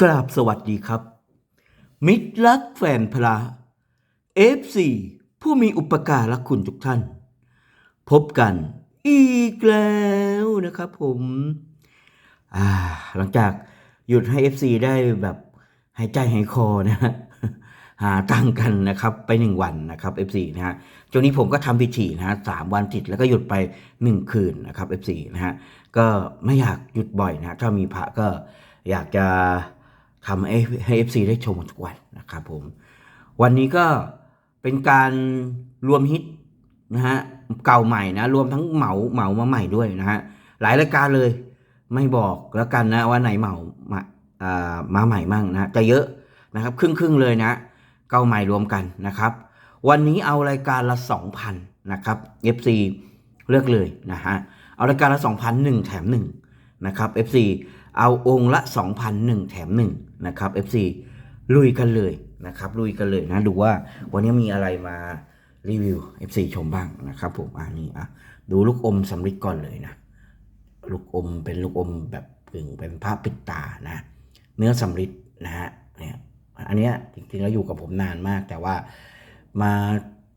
กราบสวัสดีครับ มิตรรักแฟนพระ F4 ผู้มีอุปการะคุณทุกท่าน พบกันอีกแล้วนะครับผมหลังจากหยุดให้ FC ได้แบบหายใจหายคอนะฮะหาตังกันนะครับไปหนึ่งวันนะครับ F4 นะฮะช่วงนี้ผมก็ทำพิธีนะฮะสามวันติดแล้วก็หยุดไปหนึ่งคืนนะครับ F4 นะฮะก็ไม่อยากหยุดบ่อยนะถ้ามีพระก็อยากจะ ทำให้ FC ได้ชมทุกวันนะครับผม วันนี้ก็เป็นการรวมฮิตนะฮะเก่าใหม่นะ รวมทั้งเหมาเหมามาใหม่ด้วยนะฮะหลายรายการเลยไม่บอกแล้วกันนะว่าไหนเหมามาอ่ามาใหม่มั่งนะจะเยอะนะครับ ครึ่งครึ่งเลยนะ เก่าใหม่รวมกันนะครับ วันนี้เอารายการละ 2,000นะครับ FC เลือกเลยนะฮะเอารายการละ2,000 1แถม1นะครับ FC เอาองค์ละ2,000 1แถม1 นะครับ FC ลุยกันเลยนะครับลุยกันเลยนะดูว่าวันนี้มีอะไรมารีวิว FC ชมบ้างนะครับผมอ่านี่อะดูลูกอมสำริดก่อนเลยนะลูกอมเป็นลูกอมแบบกึ่งเป็นผ้าปิดตานะ เนื้อสำริดนะฮะเนี่ยอันเนี้ยจริงๆแล้วอยู่กับผมนานมาก แต่ว่ามา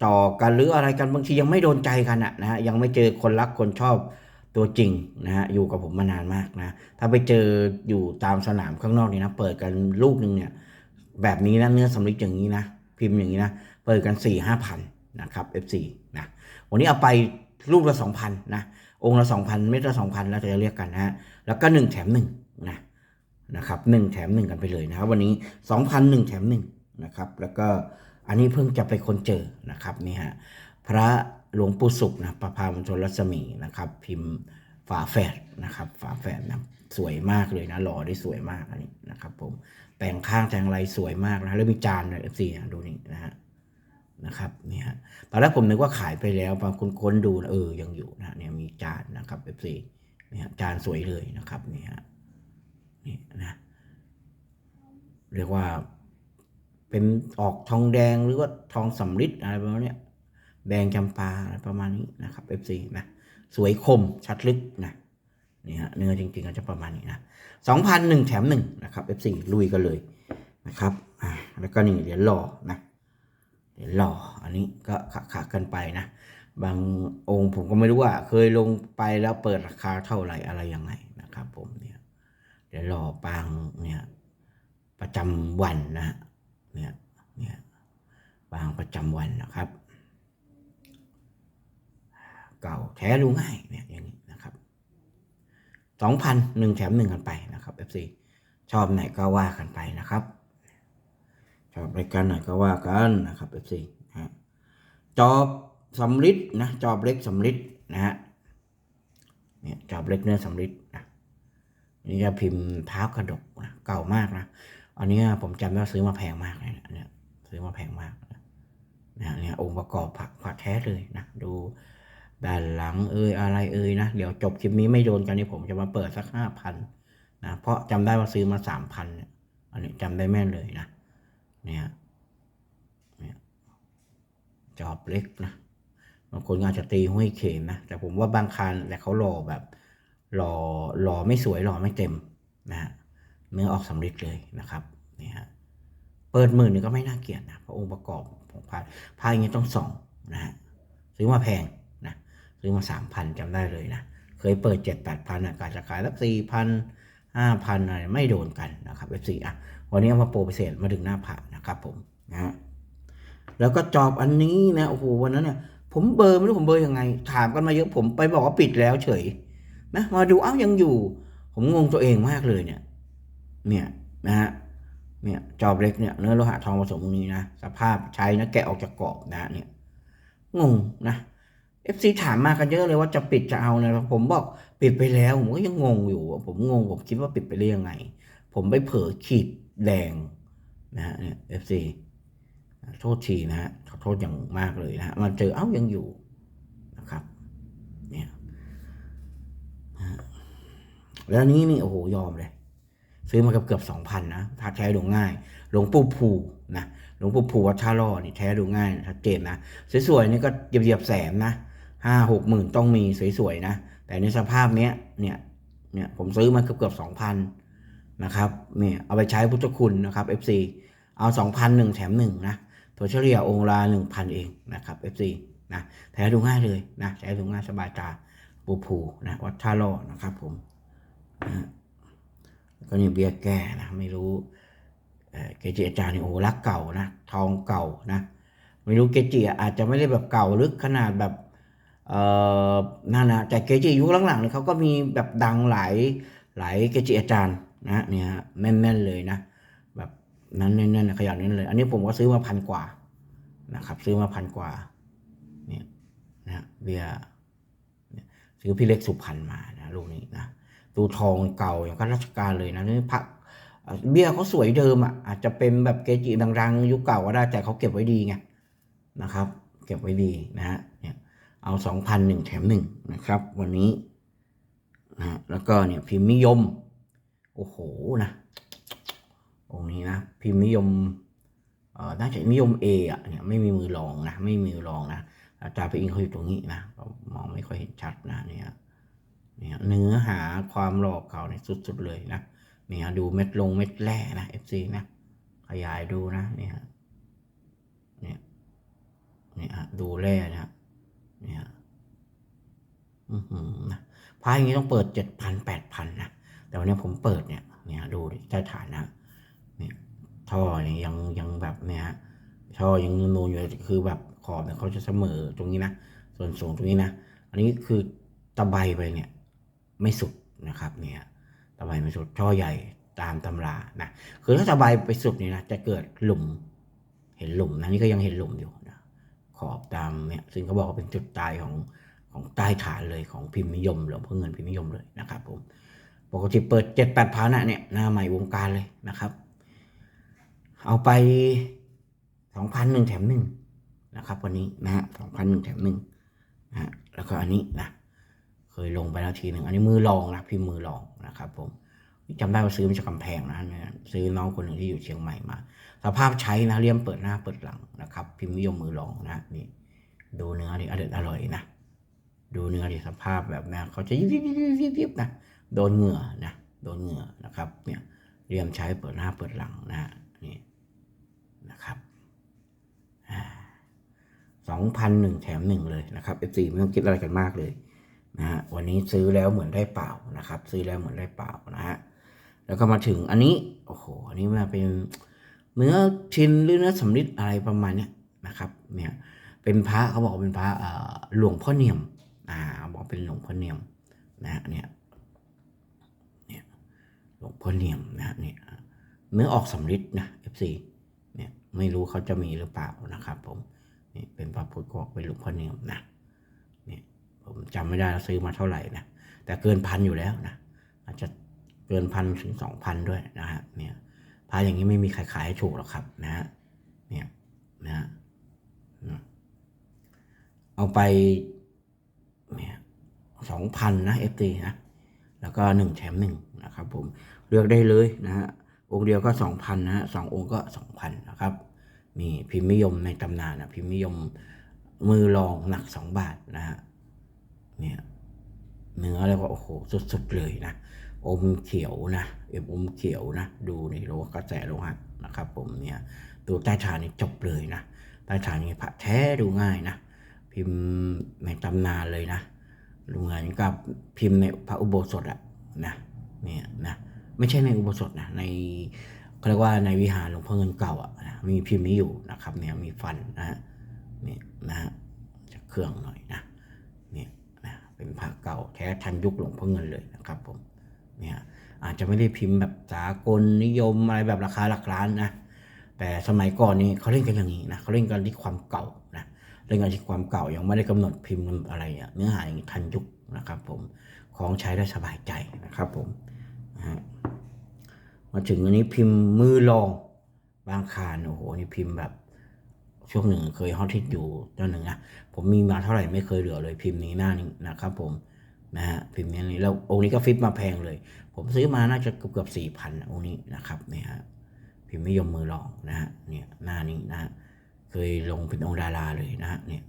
ต่อกันหรืออะไรกันบางทียังไม่โดนใจกันอะนะฮะยังไม่เจอคนรักคนชอบ ตัวจริงนะฮะอยู่กับผมมานานมากนะ ถ้าไปเจออยู่ตามสนามข้างนอกนี่นะ เปิดกันลูกหนึ่งเนี่ย แบบนี้นะเนื้อสำริดอย่างนี้นะ พิมพ์อย่างนี้นะ เปิดกันสี่ห้าพันนะครับ F4 นะวันนี้เอาไปลูกละสองพันนะองค์ละสองพันเม็ดละสองพันแล้วจะเรียกกันนะฮะแล้วก็หนึ่งแถมหนึ่งนะนะครับหนึ่งแถมหนึ่งกันไปเลยนะครับ วันนี้สองพันหนึ่งแถมหนึ่งนะครับ แล้วก็อันนี้เพิ่งจะไปคนเจอนะครับนี่ฮะพระ หลวงปู่สุขนะประพามณฑลรัศมีนะครับ พิมพ์ฝาแฝดนะครับ ฝาแฝดนะสวยมากเลยนะหล่อได้สวยมากอันนี้นะครับ ผมแต่งข้างแต่งอะไรสวยมากนะแล้วมีจานเลยเอฟซีดูนี่นะฮะนะครับนี่ฮะตอนแรกผมนึกว่าขายไปแล้วบางคนค้นดูนะเออยังอยู่นะเนี่ยมีจานนะครับเอฟซีนี่ฮะจานสวยเลยนะครับนี่ฮะนี่นะเรียกว่าเป็นออกทองแดงหรือว่าทองสำริดอะไรประมาณนี้ แดงจำปาอะไรประมาณนี้นะครับเอฟซีนะสวยคมชัดลึกนะนี่ฮะเนื้อจริงๆก็จะประมาณนี้นะสองพันหนึ่งแถมหนึ่งนะครับ F4 ลุยกันเลยนะครับอ่าแล้วก็นี่เหรียญหล่อนะเหรียญหล่ออันนี้ก็ขะขะกันไปนะ บางองค์ผมก็ไม่รู้ว่า เคยลงไปแล้วเปิดราคาเท่าไหร่อะไรยังไงนะครับ ผมเนี่ยเหรียญหล่อปางเนี่ยประจำวันนะเนี่ยเนี่ยปางประจำวันนะครับ เก่าแท้ดูง่ายเนี่ยอย่างนี้นะครับสองพันหนึ่งแถมหนึ่งกันไปนะครับ FC ชอบไหนก็ว่ากันไปนะครับ ชอบรายการไหนก็ว่ากันนะครับ FC นะฮะจอบสำริดนะจอบเล็กสำริดนะฮะเนี่ยจอบเล็กเนื้อสำริดนะนี่จะพิมพ์เท้ากระดกนะเก่ามากนะอันนี้ผมจำได้ว่าซื้อมาแพงมากเลยนะเนี่ยซื้อมาแพงมากนะนะเนี่ยองค์ประกอบผักผักแท้เลยนะดู ด้านหลังเอ่ยอะไรเอ่ยนะ เดี๋ยวจบคลิปนี้ไม่โดนกันนี่ผมจะมาเปิดสักห้าพันนะ เพราะจำได้ว่าซื้อมาสามพันเนี่ยอันนี้จำได้แม่นเลยนะ เนี่ยเนี่ยจอบเล็กนะบางคนอาจจะตีห้วยเข็มนะ แต่ผมว่าบางคันแต่เขาหล่อแบบหล่อหล่อไม่สวยหล่อไม่เต็มนะฮะเนื้อออกสำริดเลยนะครับนี่ฮะเปิดหมื่นนี่ก็ไม่น่าเกลียดนะเพราะองค์ประกอบของพายพายอย่างนี้ต้องสองนะฮะซื้อมาแพง ซื้อมาสามพันจำได้เลยนะ เคยเปิดเจ็ดแปดพันอากาศจะขายสักสี่พันห้าพันอะไรไม่โดนกันนะครับ F4 อะวันนี้เอามาโปรพิเศษมาดึงหน้าผานะครับผมนะฮะแล้วก็จอบอันนี้นะโอ้โหวันนั้นเนี่ยผมเบอร์ไม่รู้ผมเบอร์ยังไง ถามกันมาเยอะผมไปบอกว่าปิดแล้วเฉยนะมาดูเอ้ายังอยู่ ผมงงตัวเองมากเลยเนี่ย เนี่ยนะฮะเนี่ยจอบเล็กเนี่ยเนื้อโลหะทองผสมตรงนี้นะสภาพใช้นะแกะออกจากกรอบนะเนี่ยงงนะ เอฟซีถามมากันเยอะเลยว่าจะปิดจะเอาเนี่ยผมบอกปิดไปแล้ว ผมก็ยังงงอยู่ ผมงงผมคิดว่าปิดไปได้ยังไง ผมไปเผลอขีดแดงนะฮะเนี่ยเอฟซีโทษทีนะฮะขอโทษอย่างมากเลยนะฮะมาเจอเอ้ายังอยู่นะครับเนี่ยฮะแล้วนี้นี่โอ้โหยอมเลย ซื้อมาเกือบเกือบสองพันนะถ้าแท้ดูง่ายหลวงปู่ภูนะหลวงปู่ภูวัดท่าล่อนี่แท้ดูง่ายชัดเจนนะสวยๆนี่ก็เหยียบๆแสนนะ ห้าหกหมื่นต้องมีสวยๆนะ แต่ในสภาพเนี้ยเนี่ยเนี่ยผมซื้อมาเกือบเกือบสองพันนะครับเนี่ยเอาไปใช้พุทธคุณนะครับ FC เอา2,000หนึ่งแถมหนึ่งนะถั่วเฉลี่ยองค์ละ1,000เองนะครับ FC นะแถมดูง่ายเลยนะใช้ดูง่ายสบายตาปูผูนะวัดท่าล่อนะครับผมนะก็นี่เบียร์แก่นะไม่รู้เกจิอาจารย์นี่โอ้รักเก่านะทองเก่านะไม่รู้เกจิอาจจะไม่ได้แบบเก่าลึกขนาดแบบ นั่นนะแต่เกจิยุคหลังๆเนี่ยเขาก็มีแบบดังหลายหลายเกจิอาจารย์นะเนี่ยแม่นๆเลยนะ แบบนั้นแน่นๆขยันนั้นเลย อันนี้ผมก็ซื้อมาพันกว่านะครับ ซื้อมาพันกว่าเนี่ยนะเบียร์เนี่ยซื้อพี่เล็กสุพรรณมานะลูกนี้นะตูทองเก่าอย่างข้าราชการเลยนะนี่พระเบียเขาสวยเดิมอะอาจจะเป็นแบบเกจิดังๆ ยุคเก่าก็ได้แต่เขาเก็บไว้ดีไงนะครับ เก็บไว้ดีนะฮะ เอาสองพันหนึ่งแถมหนึ่งนะครับ วันนี้นะแล้วก็เนี่ยพิมพ์นิยม โอ้โหนะองนี้นะพิมพ์นิยมเอ่อน่าจะนิยมเออะเนี่ยไม่มีมือรองนะไม่มีมือรองนะอาจารย์ไปอิงเขาอยู่ตรงนี้นะก็มองไม่ค่อยเห็นชัดนะเนี่ยเนี่ยเนื้อหาความหลอกเขาเนี่ยสุดๆเลยนะเนี่ยดูเม็ดลงเม็ดแร่นะ FC นะขยายดูนะเนี่ยเนี่ยเนี่ยดูแร่นะ เนี่ยอือหือนะพายอย่างนี้ต้องเปิดเจ็ดพันแปดพันนะ แต่วันนี้ผมเปิดเนี่ย เนี่ยดูใต้ฐานนะเนี่ยท่อเนี่ยยังยังแบบเนี่ยท่อยังนูนอยู่คือแบบขอบเนี่ยเขาจะเสมอตรงนี้นะ ส่วนสูงตรงนี้นะ อันนี้คือตะไบไปเนี่ย ไม่สุดนะครับ เนี่ยตะไบไม่สุดท่อใหญ่ตามตำรานะ คือถ้าตะไบไปสุดเนี่ยนะจะเกิดหลุม เห็นหลุมนะนี่ก็ยังเห็นหลุมอยู่ ขอบตามเนี่ยซึ่งเขาบอกว่าเป็นจุดตายของของใต้ฐานเลยของพิมพ์นิยมหลวงพ่อเงินพิมพ์นิยมเลยนะครับผมปกติเปิดเจ็ดแปดพันนะเนี่ยหน้าใหม่วงการเลยนะครับ เอาไปสองพันหนึ่งแถมหนึ่งนะครับ วันนี้นะฮะสองพันหนึ่งแถมหนึ่งนะฮะแล้วก็อันนี้นะเคยลงไปแล้วทีหนึ่งอันนี้มือรองนะพิมพ์มือรองนะครับ ผมจำได้ว่าซื้อมาจากกำแพงนะซื้อน้องคนหนึ่งที่อยู่เชียงใหม่มา สภาพใช้นะเลี่ยมเปิดหน้าเปิดหลังนะครับ พิมพ์นิยมมือรองนะนี่ดูเนื้อดิอร่อยอร่อยนะดูเนื้อดิสภาพแบบนะเขาจะยิบยิบยิบยิบยิบยิบนะโดนเหงื่อนะโดนเหงื่อนะครับเนี่ยเลี่ยมใช้เปิดหน้าเปิดหลังนะนี่นะครับสองพันหนึ่งแถมหนึ่งเลยนะครับ F4 ไม่ต้องคิดอะไรกันมากเลยนะฮะวันนี้ซื้อแล้วเหมือนได้เปล่านะครับ ซื้อแล้วเหมือนได้เปล่านะฮะแล้วก็มาถึงอันนี้โอ้โหอันนี้มาเป็น เนื้อชินหรือเนื้อสำริดอะไรประมาณเนี้ยนะครับเนี่ยเป็นพระเขาบอกเป็นพระหลวงพ่อเนียมอ่าบอกเป็นหลวงพ่อเนียมนะเนี่ยเนี่ยหลวงพ่อเนียมนะเนี่ยเนื้อออกสำริดนะ FC เนี่ยไม่รู้เขาจะมีหรือเปล่านะครับ ผมนี่เป็นพระพุทธก็เป็นหลวงพ่อเนียมนะเนี่ยผมจำไม่ได้ว่าซื้อมาเท่าไหร่นะแต่เกินพันอยู่แล้วนะอาจจะเกินพันถึงสองพันด้วยนะฮะเนี่ย พระอย่างนี้ไม่มีใครขายให้ถูกหรอกครับนะฮะเนี่ยนะฮะเอาไปเนี่ยสองพันนะเอฟตีนะแล้วก็หนึ่งแถมหนึ่งนะครับผมเลือกได้เลยนะฮะองค์เดียวก็สองพันนะฮะสององค์ก็สองพันนะครับมีพิมพ์นิยมในตำนานนะพิมพ์นิยมมือรองหนักสองบาทนะฮะเนี่ยเนื้อแล้วก็โอ้โหสุดๆเลยนะ อมเขียวนะเอ็มอมเขียวนะ ดูในโลกระแสโลหะนะครับ ผมเนี่ยดูใต้ฐานนี่จบเลยนะใต้ฐานนี่พระแท้ดูง่ายนะ พิมพ์ในตำนานเลยนะดูง่ายกับพิมพ์ในพระอุโบสถอะนะเนี่ยนะไม่ใช่ในอุโบสถนะในเขาเรียกว่าในวิหารหลวงพ่อเงินเก่าอะนะมีพิมพ์นี้อยู่นะครับเนี่ยมีฟันนะฮะเนี่ยนะฮะจะเครื่องหน่อยนะเนี่ยนะเป็นพระเก่าแท้ทันยุคหลวงพ่อเงินเลยนะครับผม เนี่ยอาจจะไม่ได้พิมพ์แบบสากลนิยมอะไรแบบราคาหลักล้านนะแต่สมัยก่อนนี้เขาเล่นกันอย่างนี้นะเขาเล่นกันที่ความเก่านะเล่นกันที่ความเก่ายังไม่ได้กำหนดพิมพ์อะไรเนื้อหาอย่างนี้ทันยุคนะครับ ผมของใช้ได้สบายใจนะครับ ผมมาถึงอันนี้พิมพ์มือรองบางคานโอ้โหนี่พิมพ์แบบช่วงหนึ่งเคยฮอตฮิตอยู่ตอนหนึ่งนะผมมีมาเท่าไหร่ไม่เคยเหลือเลยพิมพ์นี้หน้านี้นะครับ ผม นะฮะพิมพ์นี้นี่แล้วองค์นี้ก็ฟิตมาแพงเลย ผมซื้อมาน่าจะเกือบเกือบสี่พันองค์นี้นะครับเนี่ยฮะพิมพ์นิยมมือรองนะฮะเนี่ยหน้านี้นะฮะเคยลงเป็นองค์ดาราเลยนะฮะเนี่ย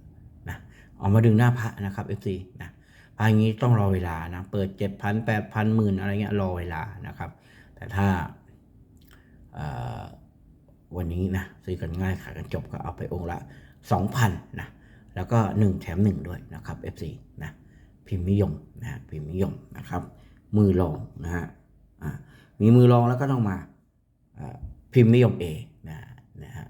นะเอามาดึงหน้าพระนะครับ FC นะพระอย่างนี้ต้องรอเวลานะเปิดเจ็ดพันแปดพันหมื่นอะไรเงี้ยรอเวลานะครับ แต่ถ้าวันนี้นะซื้อกันง่ายขายกันจบก็เอาไปองค์ละ2,000นะแล้วก็1แถม1ด้วยนะครับ FC นะ พิมพ์นิยมนะพิมพ์นิยมนะครับ มือรองนะฮะมีมือรองแล้วก็ต้องมาพิมพ์นิยม A นะนะฮะ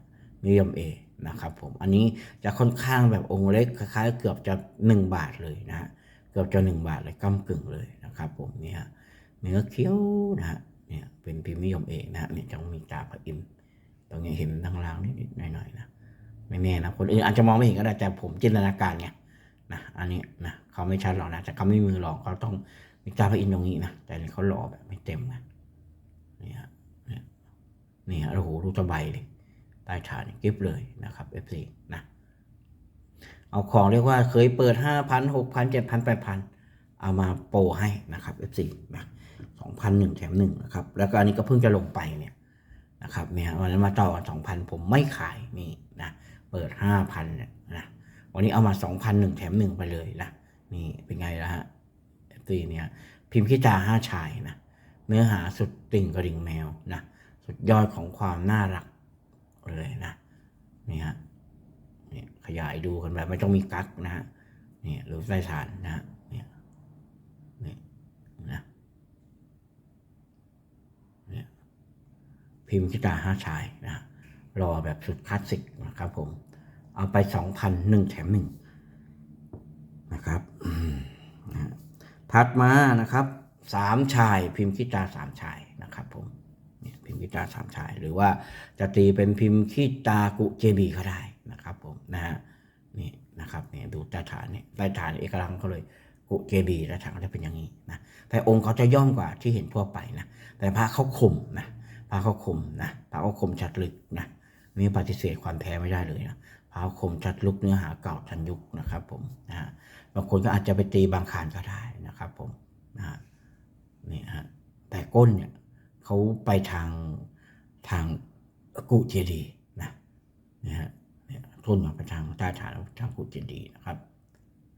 นิยม A นะครับผมอันนี้จะค่อนข้างแบบองค์เล็กคล้ายๆเกือบจะ 1 บาทเลยนะฮะเกือบจะ 1 บาทเลยก้ากึ่งเลยนะครับผมเนี่ยเนื้อเคี้ยวนะฮะเนี่ยเป็นพิมพ์นิยม A นะฮะเนี่ยจะมีตาพระอินทร์ตรงนี้เห็นทางล่างนิดๆหน่อยๆนะไม่แน่นะคนอื่นอาจจะมองไม่เห็นก็ได้แต่ผมจินตนาการไงนะอันนี้นะ เขาไม่ชัดหรอกนะแต่เขาไม่มือหลอกเขาต้องมีตาพระอินทร์ตรงนี้นะแต่เขาหล่อแบบไม่เต็มนะนี่ฮะนี่ฮะโอ้โหรูตะไบเลยใต้ฐานกิฟเลยนะครับ F4 นะเอาของเรียกว่าเคยเปิดห้าพันหกพันเจ็ดพันแปดพันเอามาโปรให้นะครับ F4 นะสองพันหนึ่งแถมหนึ่งนะครับแล้วก็อันนี้ก็เพิ่งจะลงไปเนี่ยนะครับเนี่ยวันนั้นมาต่อสองพันผมไม่ขายนี่นะเปิดห้าพันเนี่ยนะวันนี้เอามาสองพันหนึ่งแถมหนึ่งไปเลยนะ นี่เป็นไงล่ะฮะตีเนี่ยพิมพ์ขี้ตาห้าชายนะเนื้อหาสุดติ่งกระดิ่งแมวนะสุดยอดของความน่ารักเลยนะนี่ฮะนี่ขยายดูกันแบบไม่ต้องมีกั๊กนะฮะนี่หรือใต้ฐานนะฮะนี่นี่นะนี่พิมพ์กีตารห้าชายนะรอแบบสุดคลาสสิกนะครับผม เอาไปสองพันหนึ่งแถมหนึ่ง นะครับถัดมานะครับสามชายพิมพ์กีตาสามชายนะครับผมพิมพ์กีตาสามชาย หรือว่าจะตีเป็นพิมพ์กีตากุเจบีก็ได้นะครับผมนะฮะนี่นะครับเนี่ยดูใต้ฐานเนี่ยใต้ฐานเอกลักษณ์เขาเลยกุเจบีใต้ฐานเขาจะเป็นอย่างนี้นะแต่องค์เขาจะย่อมกว่าที่เห็นทั่วไปนะแต่พระเขาคมนะพระเขาคมนะพระเขาคมชัดลึกนะนี่ปฏิเสธความแท้ไม่ได้เลยนะพระเขาคมชัดลึกเนื้อหาเก่าทันยุคนะครับผมนะฮะ บางคนก็อาจจะไปตีบางขานก็ได้นะครับผมนะนี่ฮะแต่ก้นเนี่ยเขาไปทางทางกุเจดียนะนะฮะเนี่ยทุนมาไปทางใต้ฐานทางกุเจดียนะครับ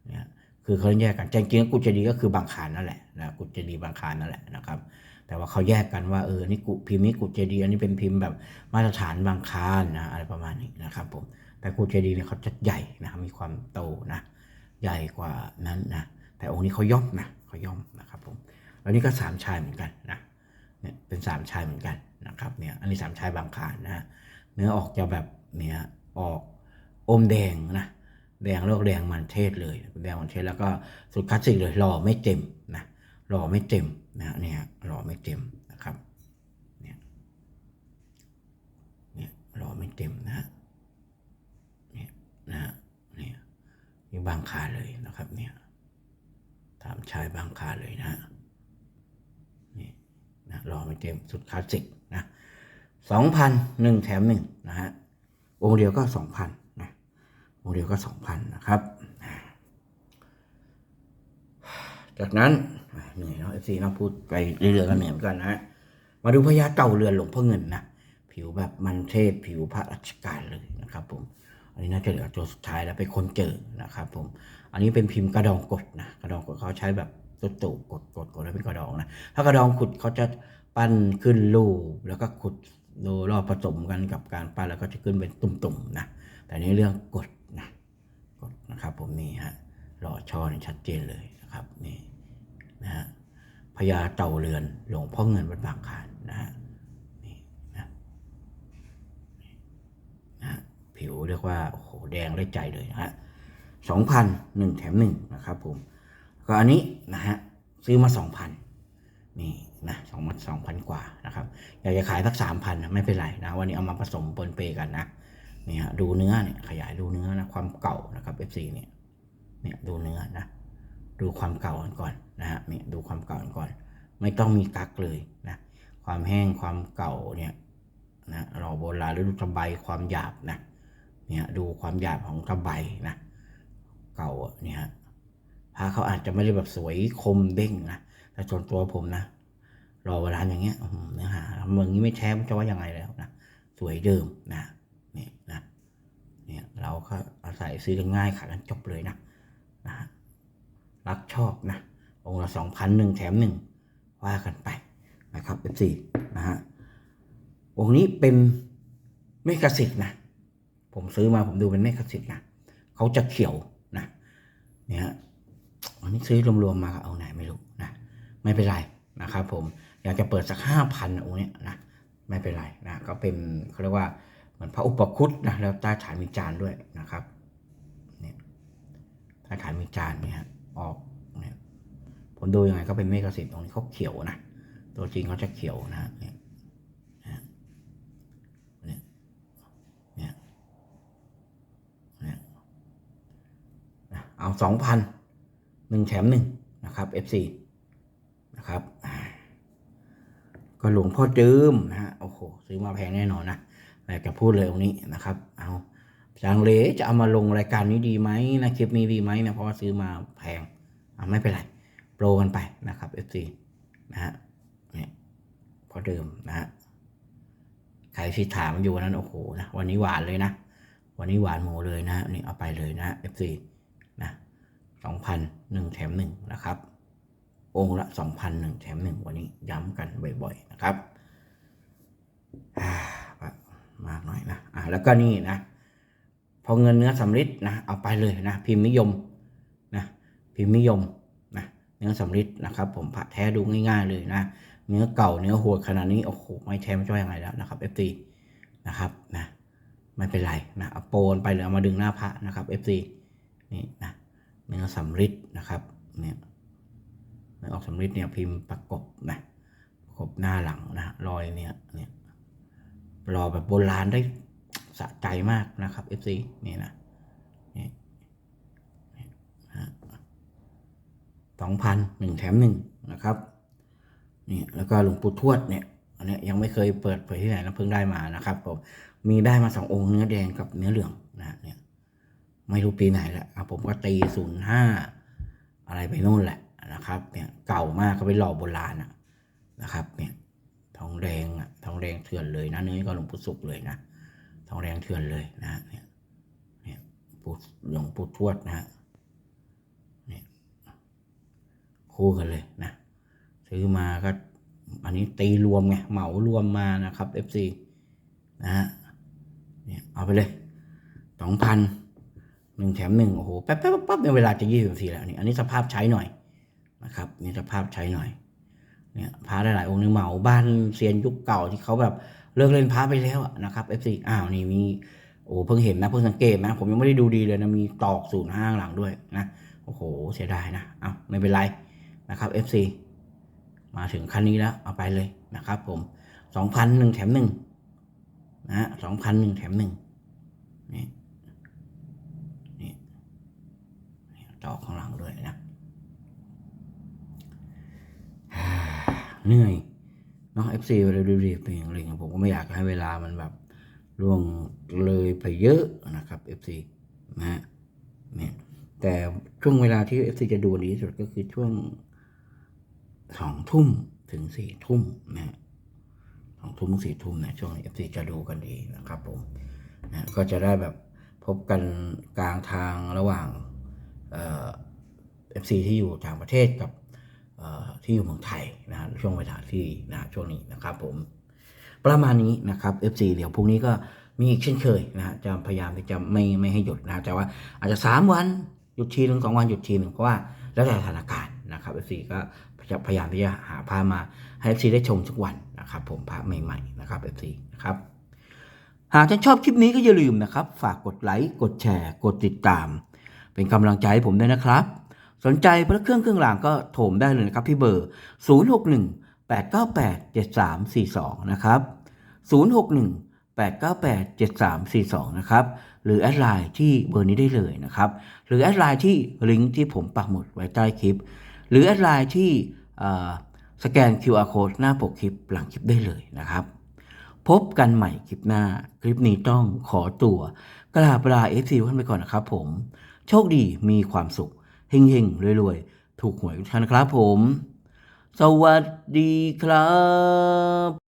เนี่ยคือเขาแยกกันจริงๆกุเจดียก็คือบางขานนั่นแหละนะกุเจดียบางขานนั่นแหละนะครับ แต่ว่าเขาแยกกันว่าเออนี่กุพิมพ์นี้กุเจดียอันนี้เป็นพิมพ์แบบมาตรฐานบางคานนะอะไรประมาณนี้นะครับผมแต่กุเจดียเนี่ยเขาจะใหญ่นะมีความโตนะ ใหญ่กว่านั้นนะแต่องค์นี้เขาย่อมนะเขาย่อมนะครับผมแล้วนี่ก็สามชายเหมือนกันนะเนี่ยเป็นสามชายเหมือนกันนะครับเนี่ยอันนี้สามชายบางคานนะเนื้อออกจะแบบเนี่ยออกอมแดงนะแดงเลือกแดงมันเทศเลยแดงมันเทศแล้วก็สุดคลาสสิกเลยรอไม่เต็มนะรอไม่เต็มนะเนี่ยรอไม่เต็มนะครับเนี่ยเนี่ยรอไม่เต็มนะฮะเนี่ยนะฮะเนี่ยนี่บางคาเลยนะครับเนี่ยถามชายบางคาเลยนะนี่นะรอไม่เต็มสุดคลาสสิกนะสองพันหนึ่งแถมหนึ่งนะฮะองค์เดียวก็สองพันนะองค์เดียวก็สองพันนะครับ จากนั้นเหนื่อยเนาะเอฟซีเนาะพูดไปเรื่อยๆก็เหนื่อยเหมือนกันนะฮะมาดูพญาเต่าเรือนหลวงพ่อเงินนะผิวแบบมันเทพผิวพระราชการเลยนะครับผม อันนี้น่าจะเหลือตัวสุดท้ายแล้วไปคนเจอนะครับผม อันนี้เป็นพิมพ์กระดองกดนะกระดองกดเขาใช้แบบตุ่ๆกดกดกดแล้วเป็นกระดองนะถ้ากระดองขุดเขาจะปั้นขึ้นรูปแล้วก็ขุดดูรอบผสมกันกับการปั้นแล้วก็จะขึ้นเป็นตุ่มๆนะแต่นี่เรื่องกดนะกดนะครับ ผมนี่ฮะหล่อช่อนี่ชัดเจนเลยนะครับนี่นะฮะพญาเต่าเรือนหลวงพ่อเงินวัดบางขานนะฮะนี่นะนี่นะฮะ ผิวเรียกว่าโอ้โหแดงได้ใจเลยนะฮะสองพันหนึ่งแถมหนึ่งนะครับผมก็อันนี้นะฮะซื้อมาสองพันนี่นะสองพันสองพันกว่านะครับอยากจะขายสักสามพันไม่เป็นไรนะวันนี้เอามาผสมปนเปกันนะนี่ฮะดูเนื้อเนี่ยขยายดูเนื้อนะความเก่านะครับ F4 เนี่ยเนี่ยดูเนื้อนะดูความเก่าก่อนนะฮะเนี่ยดูความเก่าก่อน ไม่ต้องมีกักเลยนะความแห้งความเก่าเนี่ยนะรอโบราณหรือดูตะไบความหยาบนะ เนี่ยดูความหยาบของตะไบนะ เก่าเนี่ยพระเขาอาจจะไม่ได้แบบสวยคมเด้งนะแต่ส่วนตัวผมนะรอโบราอย่างเงี้ยเนื้อหาเมืองนี้ไม่แท้มันจะว่ายังไงแล้วนะสวยเดิมนะนี่นะเนี่ยเราก็อาศัยซื้อกันง่ายขายกันจบเลยนะนะรักชอบนะองค์ละสองพันหนึ่งแถมหนึ่งว่ากันไปนะครับ F4 นะฮะองค์นี้เป็นเมกะสิทธ์นะ ผมซื้อมาผมดูเป็นเมกะสิทธิ์นะเขาจะเขียวนะเนี่ยฮะอันนี้ซื้อรวมๆมาก็เอาไหนไม่รู้นะไม่เป็นไรนะครับ ผมอยากจะเปิดสักห้าพันองค์เนี้ยนะไม่เป็นไรนะก็เป็นเขาเรียกว่าเหมือนพระอุปคุตนะแล้วใต้ฐานมีจานด้วยนะครับเนี่ยใต้ฐานมีจานเนี่ยฮะออกเนี่ยผมดูยังไงก็เป็นเมฆสิทธิ์ตรงนี้เขาเขียวนะตัวจริงเขาจะเขียวนะเนี่ยนะเนี่ยเนี่ยเนี่ยนะ เอาสองพันหนึ่งแถมหนึ่งนะครับ FC นะครับ ก็หลวงพ่อจืมนะฮะโอ้โหซื้อมาแพงแน่นอนนะแต่จะพูดเลยตรงนี้นะครับ เอาจังเลจะเอามาลงรายการนี้ดีไหมนะคลิปนี้ดีไหมนะเพราะว่าซื้อมาแพงเอาไม่เป็นไรโปรกันไปนะครับ FC นะฮะเนี่ยพอเดิมนะฮะใครที่ถามมันอยู่วันนั้นโอ้โหนะวันนี้หวานเลยนะ วันนี้หวานหมูเลยนะนี่เอาไปเลยนะ FC 2,001 แถม 1 นะครับ องค์ละ 2,001 แถม 1 วันนี้ย้ำกันบ่อยๆนะครับมากหน่อยนะอ่าแล้วก็นี่นะพอเงินเนื้อสำริดนะเอาไปเลยนะพิมพ์นิยมนะพิมพ์นิยมนะเนื้อสำริดนะครับ ผมผ่าแท้ดูง่าย ๆ เลยนะเนื้อเก่าเนื้อหัวขนาดนี้โอ้โหไม่แท้ไม่ช่วยยังไงแล้วนะครับเอฟซีนะครับนะไม่เป็นไรนะเอาโปนไปหรือเอามาดึงหน้าพระนะครับเอฟซีนี่นะ เนื้อสำริดนะครับเนี่ยเนื้อออกสำริดเนี่ยพิมพ์ประกบนะประกบหน้าหลังนะรอยเนี่ยเนี่ยรอแบบโบราณได้สะใจมากนะครับเอฟซีนี่นะนี่สองพันหนึ่งแถมหนึ่งนะครับนี่แล้วก็หลวงปู่ทวดเนี่ยอันนี้ยยังไม่เคยเปิดเผยที่ไหนนะเพิ่งได้มานะครับผมมีได้มาสององค์เนื้อแดงกับเนื้อเหลืองนะเนี่ย ไม่รู้ปีไหนแหละอะผมก็ตีศูนย์ห้าอะไรไปนู่นแหละนะครับเนี่ยเก่ามากก็ไปหล่อโบราณนะครับเนี่ยทองแดงอะทองแดงเถื่อนเลยนะเนื้อก็หลวงปู่สุกเลยนะทองแดงเถื่อนเลยนะเนี่ยเนี่ยปู่หลวงปู่ทวดนะฮะเนี่ยคู่กันเลยนะซื้อมาก็อันนี้ตีรวมไงเหมารวมมานะครับ FC นะฮะเนี่ยเอาไปเลยสองพัน หนึ่งแถมหนึ่งโอ้โหแป๊บแป๊บแป๊บในเวลาจะยี่สิบนาทีแล้วนี่อันนี้สภาพใช้หน่อยนะครับนี่สภาพใช้หน่อยเนี่ยพระหลายๆองค์นี่เหมาบ้านเซียนยุคเก่าที่เขาแบบเลิกเล่นพระไปแล้วนะครับ FC อ้าวนี่มีโอ้เพิ่งเห็นนะเพิ่งสังเกตนะ ผมยังไม่ได้ดูดีเลยนะมีตอกศูนย์ห้างหลังด้วยนะโอ้โหเสียดายนะเอาไม่เป็นไรนะครับ FC มาถึงคันนี้แล้วเอาไปเลยนะครับผมสองพันหนึ่งแถมหนึ่งนะสองพันหนึ่งแถมหนึ่งนี่นี่ นี่ต่อข้างหลังด้วยนะเหนื่อยเนาะ FC เวลาดูรีเป็นอย่างไรผมก็ไม่อยากให้เวลามันแบบล่วงเลยไปเยอะนะครับ FC นะฮะแต่ช่วงเวลาที่ FC จะดูดีที่สุดก็คือช่วงสองทุ่มถึงสี่ทุ่มนะสองทุ่มสี่ทุ่มนะช่วงนี้เอฟซีจะดูกันดีนะครับผมนะก็จะได้แบบพบกันกลางทางระหว่าง เอฟซีที่อยู่ต่างประเทศกับที่อยู่เมืองไทยนะช่วงเวลาที่นะช่วงนี้นะครับผมประมาณนี้นะครับ FC เดี๋ยวพรุ่งนี้ก็มีอีกเช่นเคยนะฮะจะพยายามที่จะไม่ไม่ให้หยุดนะแต่ว่าอาจจะสามวันหยุดทีหนึ่งสองวันหยุดทีหนึ่งเพราะว่าแล้วแต่สถานการณ์นะครับ FC ก็จะพยายามที่จะหาพามาให้ FC ได้ชมทุกวันนะครับ ผมพาใหม่ๆนะครับ FC นะครับหากท่านชอบคลิปนี้ก็อย่าลืมนะครับ ฝากกดไลค์กดแชร์ กดติดตาม เป็นกำลังใจให้ผมด้วยนะครับ สนใจพระเครื่องเครื่องรางก็โทรมได้เลยนะครับที่เบอร์ 061 898 7342 นะครับ 061 898 7342 นะครับ หรือแอดไลน์ที่เบอร์นี้ได้เลยนะครับ หรือแอดไลน์ที่ลิงก์ที่ผมปักหมุดไว้ใต้คลิป หรือแอดไลน์ที่สแกน QR code หน้าปกคลิปหลังคลิปได้เลยนะครับ พบกันใหม่คลิปหน้า คลิปนี้ต้องขอตัวกราบลาเอฟซีท่านไปก่อนนะครับผม โชคดีมีความสุขเฮงๆรวยๆ ถูกหวยทุกท่านนะครับผม สวัสดีครับ